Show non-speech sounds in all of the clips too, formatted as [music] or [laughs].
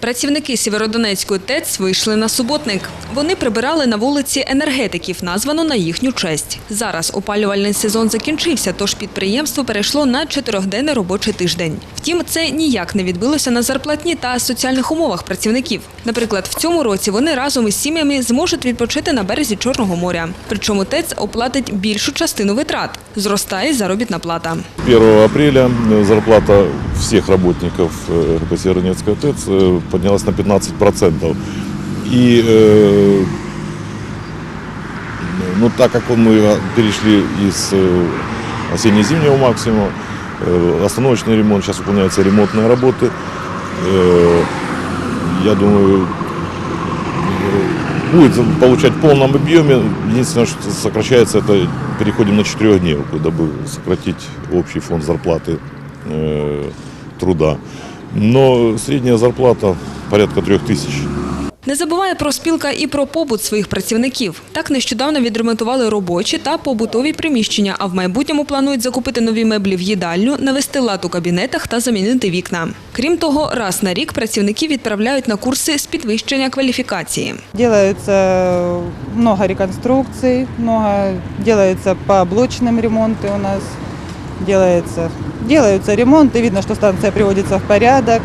Працівники Сєвєродонецької ТЕЦ вийшли на суботник. Вони прибирали на вулиці енергетиків, названо на їхню честь. Зараз опалювальний сезон закінчився, тож підприємство перейшло на чотирьохденний робочий тиждень. Втім, це ніяк не відбилося на зарплатні та соціальних умовах працівників. Наприклад, в цьому році вони разом із сім'ями зможуть відпочити на березі Чорного моря. Причому ТЕЦ оплатить більшу частину витрат. Зростає заробітна плата. 1 апреля зарплата всех работников э, РП Северодонецкая ТЭЦ э, поднялась на 15%. И э, ну, так как мы перешли из осенне-зимнего максимума, остановочный ремонт, сейчас выполняются ремонтные работы, я думаю, будет получать в полном объеме. Единственное, что сокращается, это переходим на четырехдневку, дабы сократить общий фонд зарплаты труда. Но средняя зарплата порядка трех тысяч. Не забуває про спілка і про побут своїх працівників. Так нещодавно відремонтували робочі та побутові приміщення, а в майбутньому планують закупити нові меблі в їдальню, навести лад у кабінетах та замінити вікна. Крім того, раз на рік працівників відправляють на курси з підвищення кваліфікації. Делается много реконструкций, много делается по облочным ремонты у нас. Делается, делаются ремонты, видно, что станция приводится в порядок.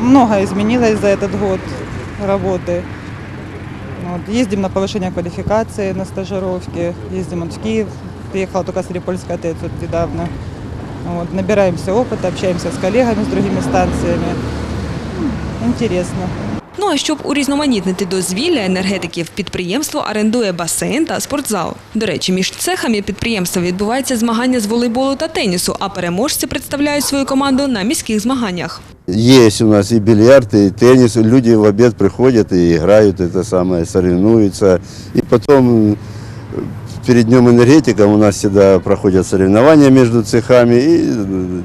Много изменилось за этот год работы. Вот, ездим на повышение квалификации, на стажировки. Ездим вот в Киев. Приехала только с Репольской ТЭЦ вот недавно. Вот, набираемся опыта, общаемся с коллегами, с другими станциями. Интересно. Ну а щоб урізноманітнити дозвілля енергетиків, підприємство орендує басейн та спортзал. До речі, між цехами підприємства відбуваються змагання з волейболу та тенісу, а переможці представляють свою команду на міських змаганнях. Есть у нас и бильярд, и теннис. Люди в обед приходят и играют, это самое, соревнуются. И потом э, перед Днем энергетика у нас всегда проходят соревнования между цехами. И э,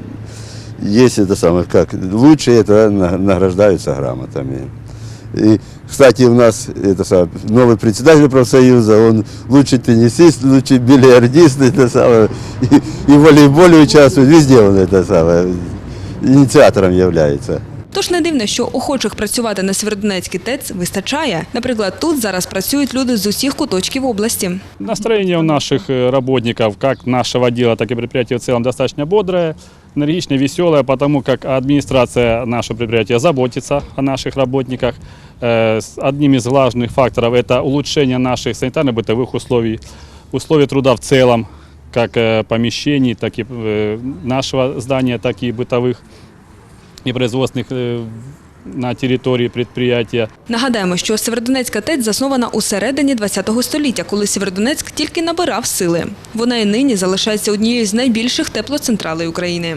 есть это самое, как лучшие это на- награждаются грамотами. И, кстати, у нас это самое, новый председатель профсоюза, он лучший теннисист, лучший бильярдист, [laughs] это самое, и, и в волейболе участвует, везде он это самое, инициатором является. Тож не дивно, що охочих працювати на Сєвєродонецькій ТЕЦ вистачає. Наприклад, тут зараз працюють люди з усіх куточків області. Настроение у наших э, работников, как нашего отдела, так и предприятия в целом, достаточно бодрое, энергичное, веселое, потому как администрация нашего предприятия заботится о наших работниках. Э, с- Одним из важных факторов – это улучшение наших санитарно-бытовых условий, условий труда в целом, как э, помещений, так и э, нашего здания, так и бытовых и производственных э, на території підприємства. Нагадаємо, що Северодонецька ТЕЦ заснована у середині ХХ століття, коли Северодонецьк тільки набирав сили. Вона і нині залишається однією з найбільших теплоцентралей України.